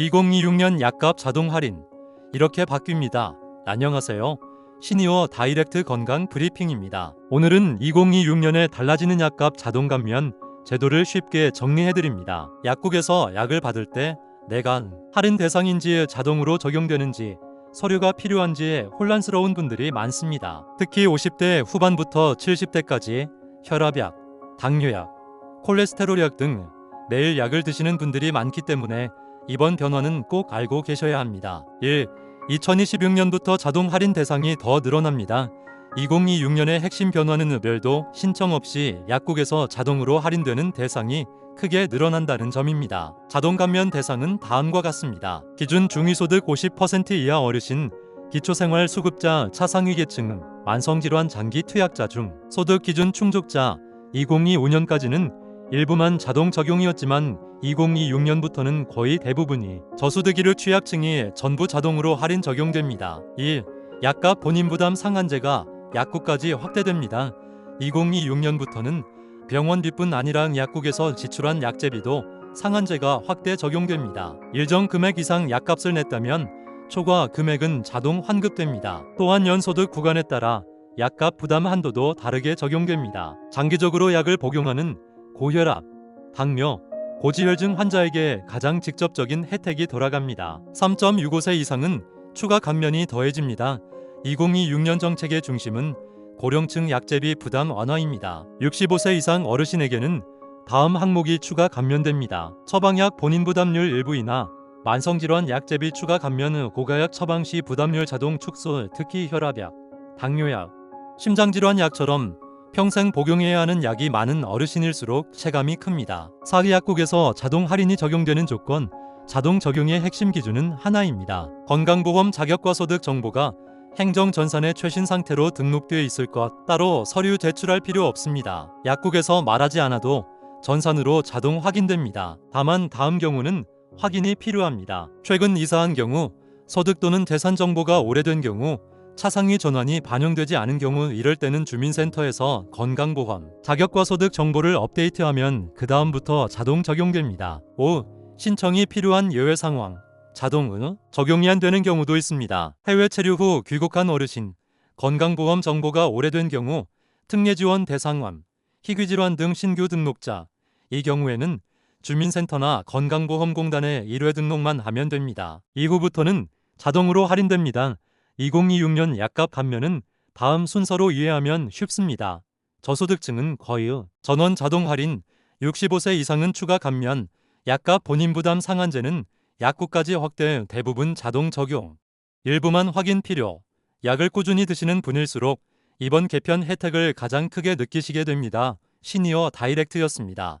2026년 약값 자동 할인 이렇게 바뀝니다. 안녕하세요. 시니어 다이렉트 건강 브리핑입니다. 오늘은 2026년에 달라지는 약값 자동 감면 제도를 쉽게 정리해 드립니다. 약국에서 약을 받을 때 내가 할인 대상인지 자동으로 적용되는지 서류가 필요한지 혼란스러운 분들이 많습니다. 특히 50대 후반부터 70대까지 혈압약, 당뇨약, 콜레스테롤약 등 매일 약을 드시는 분들이 많기 때문에 이번 변화는 꼭 알고 계셔야 합니다. 1. 2026년부터 자동 할인 대상이 더 늘어납니다. 2026년의 핵심 변화는 별도 신청 없이 약국에서 자동으로 할인되는 대상이 크게 늘어난다는 점입니다. 자동 감면 대상은 다음과 같습니다. 기준 중위소득 50% 이하 어르신, 기초생활 수급자, 차상위계층, 만성질환 장기 투약자 중 소득 기준 충족자 2025년까지는 일부만 자동 적용이었지만 2026년부터는 거의 대부분이 저소득이를 취약층이 전부 자동으로 할인 적용됩니다. 2. 약값 본인 부담 상한제가 약국까지 확대됩니다. 2026년부터는 병원비뿐 아니라 약국에서 지출한 약제비도 상한제가 확대 적용됩니다. 일정 금액 이상 약값을 냈다면 초과 금액은 자동 환급됩니다. 또한 연소득 구간에 따라 약값 부담 한도도 다르게 적용됩니다. 장기적으로 약을 복용하는 고혈압, 당뇨, 고지혈증 환자에게 가장 직접적인 혜택이 돌아갑니다. 3.65세 이상은 추가 감면이 더해집니다. 2026년 정책의 중심은 고령층 약제비 부담 완화입니다. 65세 이상 어르신에게는 다음 항목이 추가 감면됩니다. 처방약 본인 부담률 일부 인하, 만성질환 약제비 추가 감면 후 고가약 처방 시 부담률 자동 축소, 특히 혈압약, 당뇨약, 심장질환 약처럼 평생 복용해야 하는 약이 많은 어르신일수록 체감이 큽니다. 사기 약국에서 자동 할인이 적용되는 조건, 자동 적용의 핵심 기준은 하나입니다. 건강보험 자격과 소득 정보가 행정전산의 최신 상태로 등록되어 있을 것, 따로 서류 제출할 필요 없습니다. 약국에서 말하지 않아도 전산으로 자동 확인됩니다. 다만 다음 경우는 확인이 필요합니다. 최근 이사한 경우, 소득 또는 재산 정보가 오래된 경우, 차상위 전환이 반영되지 않은 경우 이럴 때는 주민센터에서 건강보험, 자격과 소득 정보를 업데이트하면 그 다음부터 자동 적용됩니다. 5. 신청이 필요한 예외 상황, 자동 응 적용이 안 되는 경우도 있습니다. 해외 체류 후 귀국한 어르신, 건강보험 정보가 오래된 경우, 특례 지원 대상암, 희귀질환 등 신규 등록자, 이 경우에는 주민센터나 건강보험공단에 1회 등록만 하면 됩니다. 이후부터는 자동으로 할인됩니다. 2026년 약값 감면은 다음 순서로 이해하면 쉽습니다. 저소득층은 거의 전원 자동 할인, 65세 이상은 추가 감면, 약값 본인 부담 상한제는 약국까지 확대 대부분 자동 적용. 일부만 확인 필요. 약을 꾸준히 드시는 분일수록 이번 개편 혜택을 가장 크게 느끼시게 됩니다. 시니어 다이렉트였습니다.